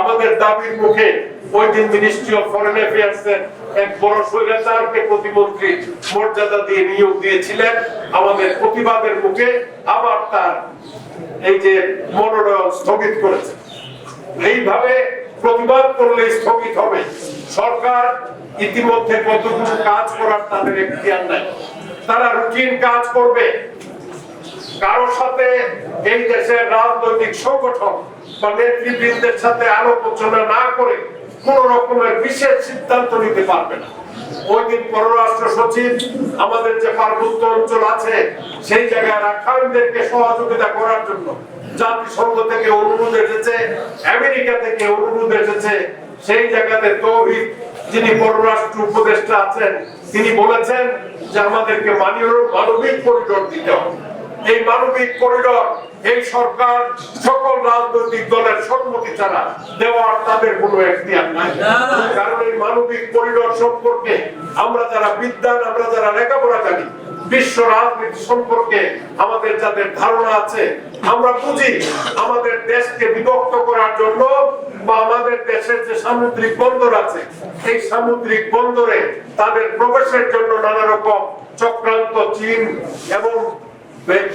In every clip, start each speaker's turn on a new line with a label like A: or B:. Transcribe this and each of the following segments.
A: আমাদের দাবির মুখে ওই দিন মিনিস্ট্রি অফ ফরেন অ্যাফেয়ার্স এর এক বড় স্বৈরাচারকে প্রতিমন্ত্রী মর্যাদা দিয়ে নিয়োগ দিয়েছিলেন। আমাদের প্রতিবাদের মুখে আবার তার এই যে মনোনয়ন স্থগিত করেছে। এইভাবে প্রতিবাদ করলে স্থগিত হবে। সরকার ইতিমধ্যে কতগুলো কাজ করার তাদের এখতিয়ার নাই। তারা রুটিন কাজ করবে। কারোর সাথে এই দেশের রাজনৈতিক সংগঠন বা নেতৃবৃন্দের সাথে আলোচনা না করে কোন রকমের বিশেষ সিদ্ধান্ত নিতে পারবে না। পররাষ্ট্র সচিব, আমাদের যে পার্বত্য অঞ্চল আছে, সেই জায়গায় রাখাইনদেরকে সহযোগিতা করার জন্য জাতিসংঘ থেকে অনুরোধ এসেছে, আমেরিকা থেকে অনুরোধ এসেছে। সেই জায়গাতে তৌহিদ, যিনি পররাষ্ট্র উপদেষ্টা আছেন, তিনি বলেছেন যে আমাদেরকে মানবিক করিডোর দিতে হবে। এই মানবিক করিডোর এই সরকার সকল রাজনৈতিক দলের সম্মতি ছাড়া দেওয়ার তাদের কোনো এখতিয়ার নাই। কারণ এই মানবিক করিডোর সম্পর্কে আমরা যারা বিদ্যান আমরা যারা লেখাপড়া জানি বিশ্ব রাজনীতি সম্পর্কে আমাদের যাদের ধারণা আছে আমরা বুঝি আমাদের দেশকে বিভক্ত করার জন্য বা আমাদের দেশের যে সামুদ্রিক বন্দর আছে এই সামুদ্রিক বন্দরে তাদের প্রবেশের জন্য নানা রকম চক্রান্ত চীন এবং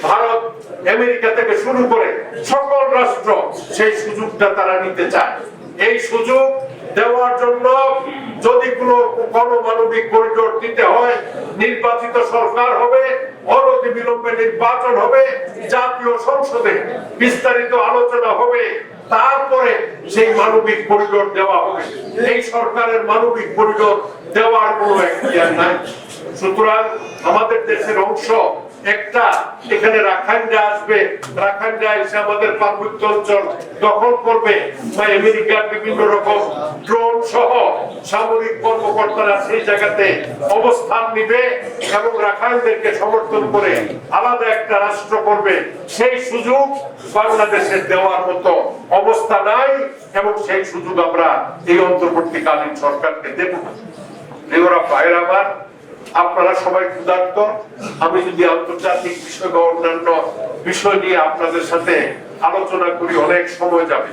A: ভারত আমেরিকা থেকে শুরু করে সকল রাষ্ট্র সেই সুযোগটা তারা নিতে চায়। এই সুযোগ দেওয়ার জন্য যদি কোনো গণমানবিক করিডোর দিতে হয়, নির্বাচিত সরকার হবে, অনতি বিলম্বে নির্বাচন হবে, জাতীয় সংসদে বিস্তারিত আলোচনা হবে, তারপরে সেই মানবিক করিডোর দেওয়া হবে। এই সরকারের মানবিক করিডোর দেওয়ার কোনো এখতিয়ার নাই। সুতরাং আমাদের দেশের অংশ একটা এখানে রাখাইনরা আসবে, রাখাইনরা এসে আমাদের পার্বত্য অঞ্চল দখল করবে। বা আমেরিকার বিভিন্ন রকম ড্রোন সহ সামরিক কর্মকর্তারা সেই জায়গাতে অবস্থান নিবে এবং রাখাইনদেরকে সমর্থন করে আলাদা একটা রাষ্ট্র করবে। সেই সুযোগ বাংলাদেশের দেওয়ার মতো অবস্থা নাই এবং সেই সুযোগ আমরা এই অন্তর্বর্তীকালীন সরকারকে দেব এগুলো ভাইয়ের আমার আপনারা সবাই ক্ষুধার্ত। আমি যদি আন্তর্জাতিক বিষয় বা অন্যান্য বিষয় নিয়ে আপনাদের সাথে আলোচনা করি, অনেক সময় যাবে।